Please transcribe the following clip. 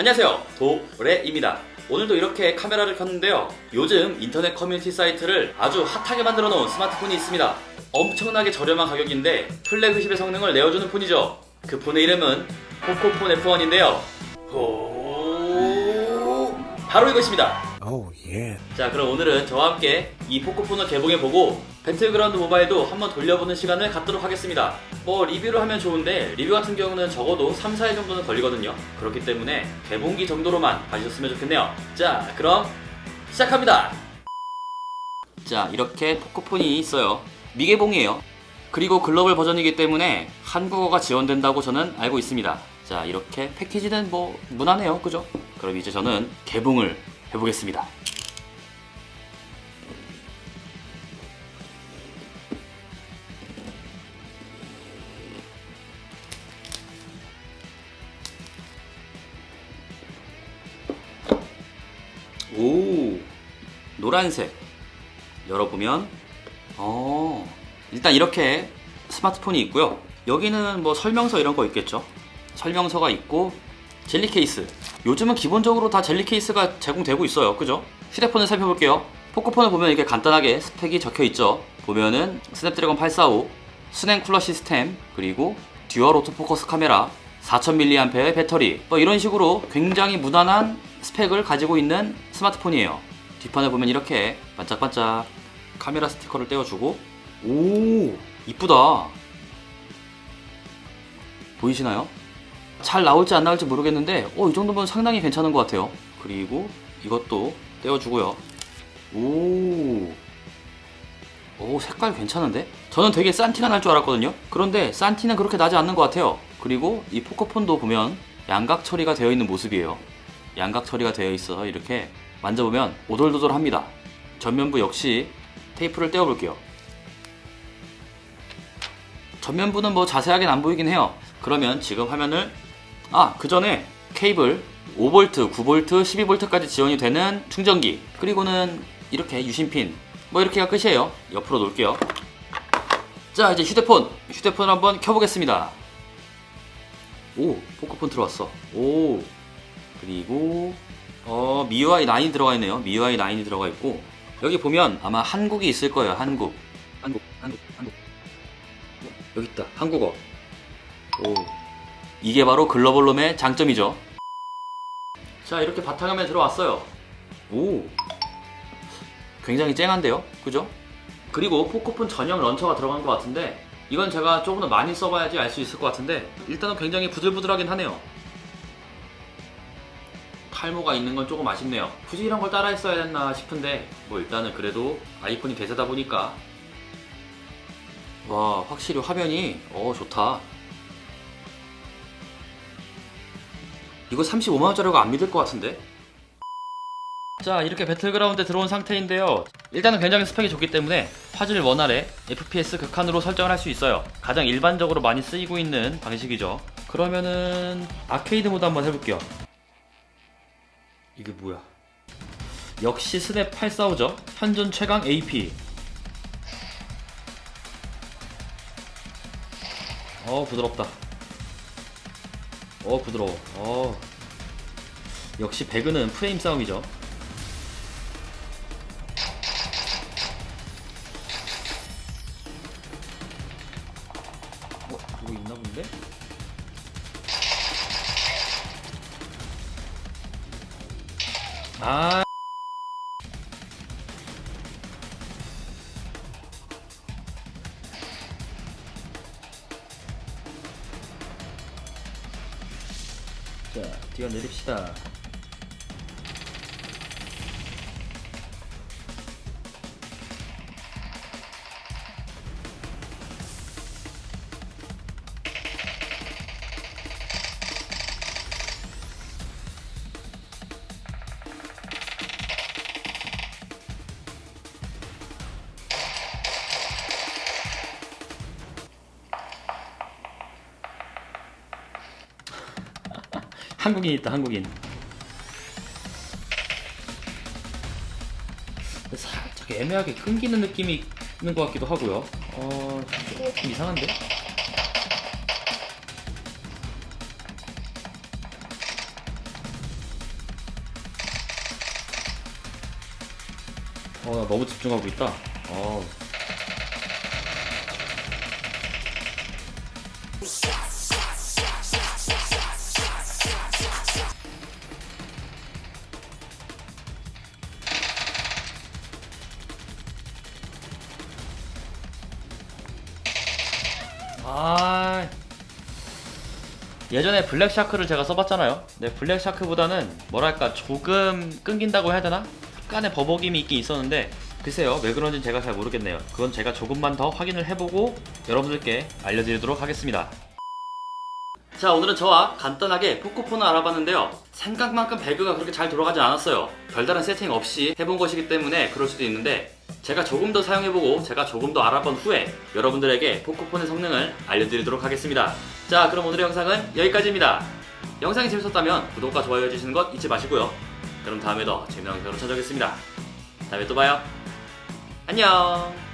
안녕하세요. 도레입니다. 오늘도 이렇게 카메라를 켰는데요. 요즘 인터넷 커뮤니티 사이트를 아주 핫하게 만들어 놓은 스마트폰이 있습니다. 엄청나게 저렴한 가격인데 플래그십의 성능을 내어주는 폰이죠. 그 폰의 이름은 포코폰 F1인데요. 호... 바로 이것입니다. Oh, yeah. 자 그럼 오늘은 저와 함께 이 포코폰을 개봉해보고 배틀그라운드 모바일도 한번 돌려보는 시간을 갖도록 하겠습니다. 뭐 리뷰를 하면 좋은데 리뷰 같은 경우는 적어도 3, 4일 정도는 걸리거든요. 그렇기 때문에 개봉기 정도로만 봐주셨으면 좋겠네요. 자 그럼 시작합니다. 자 이렇게 포코폰이 있어요. 미개봉이에요. 그리고 글로벌 버전이기 때문에 한국어가 지원된다고 저는 알고 있습니다. 자 이렇게 패키지는 뭐 무난해요. 그죠? 그럼 이제 저는 개봉을 해보겠습니다 노란색. 열어보면 어 일단 이렇게 스마트폰이 있고요. 여기는 뭐 설명서 이런 거 있겠죠? 설명서가 있고 젤리 케이스. 요즘은 기본적으로 다 젤리 케이스가 제공되고 있어요. 그죠? 휴대폰을 살펴볼게요. 포코폰을 보면 이렇게 간단하게 스펙이 적혀 있죠? 보면은 스냅드래곤 845 스냉 쿨러 시스템 그리고 듀얼 오토포커스 카메라 4000mAh의 배터리. 뭐 이런 식으로 굉장히 무난한 스펙을 가지고 있는 스마트폰이에요 뒷판을 보면 이렇게 반짝반짝 카메라 스티커를 떼어주고 오 이쁘다. 보이시나요? 잘 나올지 안 나올지 모르겠는데 어, 이 정도면 상당히 괜찮은 것 같아요. 그리고 이것도 떼어주고요. 오, 오 색깔 괜찮은데? 저는 되게 싼 티가 날 줄 알았거든요. 그런데 싼 티는 그렇게 나지 않는 것 같아요. 그리고 이 포커폰도 보면 양각 처리가 되어 있는 모습이에요. 양각 처리가 되어 있어서 이렇게 만져보면 오돌도돌합니다. 전면부 역시 테이프를 떼어볼게요. 전면부는 뭐 자세하게는 안 보이긴 해요. 그러면 지금 화면을 아 그 전에 케이블 5V, 9V, 12V까지 지원이 되는 충전기 그리고는 이렇게 유심핀 뭐 이렇게가 끝이에요. 옆으로 놓을게요. 자 이제 휴대폰 휴대폰 한번 켜보겠습니다. 오 포커폰 들어왔어. 오 그리고 어 MIUI 9이 들어가 있네요. MIUI 9이 들어가 있고 여기 보면 아마 한국이 있을 거예요. 한국. 한국 한국 한국. 여기 있다. 한국어. 오. 이게 바로 글로벌롬의 장점이죠. 자 이렇게 바탕화면에 들어왔어요. 오. 굉장히 쨍한데요? 그죠? 그리고 포코폰 전용 런처가 들어간 것 같은데 이건 제가 조금 더 많이 써봐야지 알 수 있을 것 같은데 일단은 굉장히 부들부들하긴 하네요 탈모가 있는 건 조금 아쉽네요. 굳이 이런 걸 따라 했어야 했나 싶은데 뭐 일단은 그래도 아이폰이 대세다 보니까. 와 확실히 화면이 어 좋다. 이거 35만원짜리가 안 믿을 것 같은데? 자 이렇게 배틀그라운드에 들어온 상태인데요. 일단은 굉장히 스펙이 좋기 때문에 화질 원활에 FPS 극한으로 설정을 할 수 있어요. 가장 일반적으로 많이 쓰이고 있는 방식이죠. 그러면은 아케이드 모드 한번 해볼게요 이게 뭐야? 역시 스냅 845죠? 현존 최강 AP 어 부드럽다. 어 부드러워. 어. 역시 배그는 프레임 싸움이죠. 어 이거 있나 본데? 아 자, 뛰어 내립시다. 한국인 있다 한국인 살짝 애매하게 끊기는 느낌이 있는 것 같기도 하고요 어... 좀 네. 이상한데? 어, 너무 집중하고 있다. 어. 아. 예전에 블랙 샤크를 제가 써봤잖아요. 네, 블랙 샤크보다는 뭐랄까 조금 끊긴다고 해야 되나? 약간의 버벅임이 있긴 있었는데 글쎄요 왜 그런지 제가 잘 모르겠네요. 그건 제가 조금만 더 확인을 해보고 여러분들께 알려드리도록 하겠습니다. 자 오늘은 저와 간단하게 포코폰을 알아봤는데요. 생각만큼 배그가 그렇게 잘 돌아가지 않았어요. 별다른 세팅 없이 해본 것이기 때문에 그럴 수도 있는데 제가 조금 더 사용해보고 제가 조금 더 알아본 후에 여러분들에게 포코폰의 성능을 알려드리도록 하겠습니다. 자 그럼 오늘의 영상은 여기까지입니다. 영상이 재밌었다면 구독과 좋아요 해주시는 것 잊지 마시고요. 그럼 다음에 더 재미난 영상으로 찾아오겠습니다. 다음에 또 봐요. 안녕